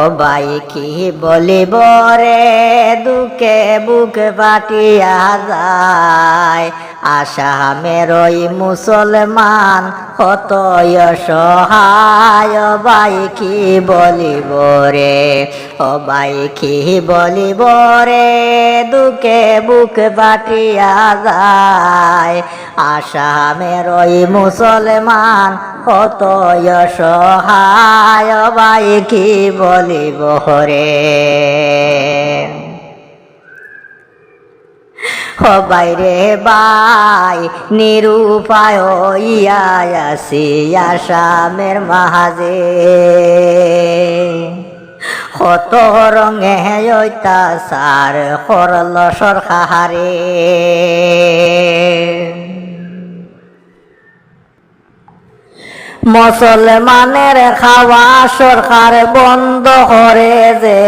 ও ভাই, কি বলিব রে বুক পাটিয়া যায়। আসামের ওই মুসলমান কত সহায় ভাই, কি বলিব রে ও ভাই, কি বলিব রে বুক পাটিয়া যায়। আসামের ওই মুসলমান কত সহায় বাই কি বলিব রে ও বাইরে বাই, নিরুপায় আসামের মাহাজে কত রঙে অত্যাচার করল সরকারে মুসলমানের খাওয়া সরকার বন্ধ করে যে,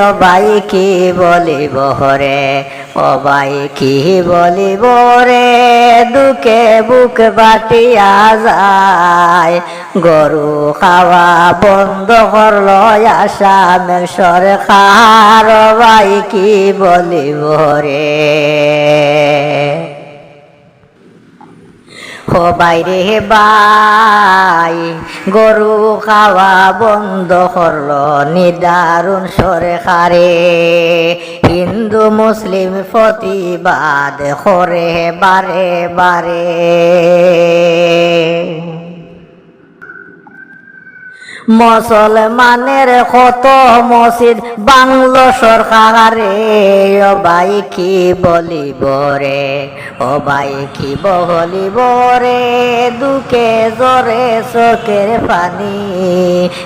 ও ভাই কি বলিব রে? ও ভাই কি বলিব রে? দুঃখে বুক বাটিয়া যায়। গরু খাওয়া বন্ধ করল আসামের সরকার। ভাই কি বলিব রে? ও বাইরে বাই গরু খাওয়া বন্ধ করল, নিদারুণ সরকারে হিন্দু, মুসলিম প্রতিবাদ করে বারে বারে। মুসলমানের কত মসজিদ? বাংলো সরকারে ও ভাই, কি বলিব রে? ও ভাই, কি বলিব রে? দুঃখে জোরে চোখের পানি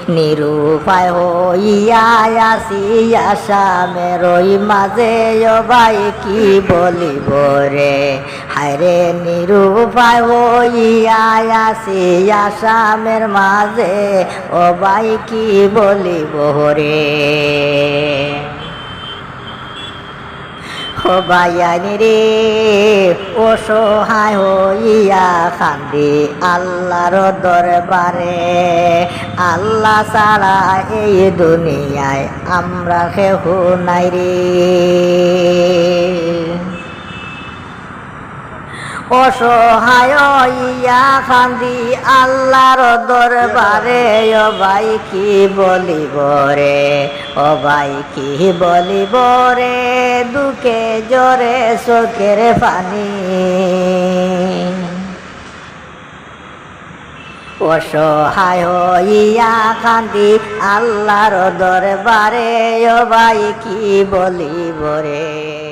নিরুপায় হইয়া আসি আসামের ওই মাঝে। ও ভাই, কি বলিব রে? হায়রে নিরুপায় হইয়া আসি আসামের মাঝে। ও ভাই কি বলিব রে ও ভাইয়ানি রে, ও সহায় হইয়া খান্দি আল্লাহর দরবারে। আল্লাহ ছাড়া এই দুনিয়ায় আমরা কেহ নাই রে। অসহায় ইয়া খান্দি আল্লাহর দরবারে, ও ভাই কি বলিব রে? ও ভাই কি বলিব রে? দুঃখে জোরে চোখের পানি। অসহায় ইয়া খান্দি আল্লাহর দরবারে, ও ভাই কি বলিব রে?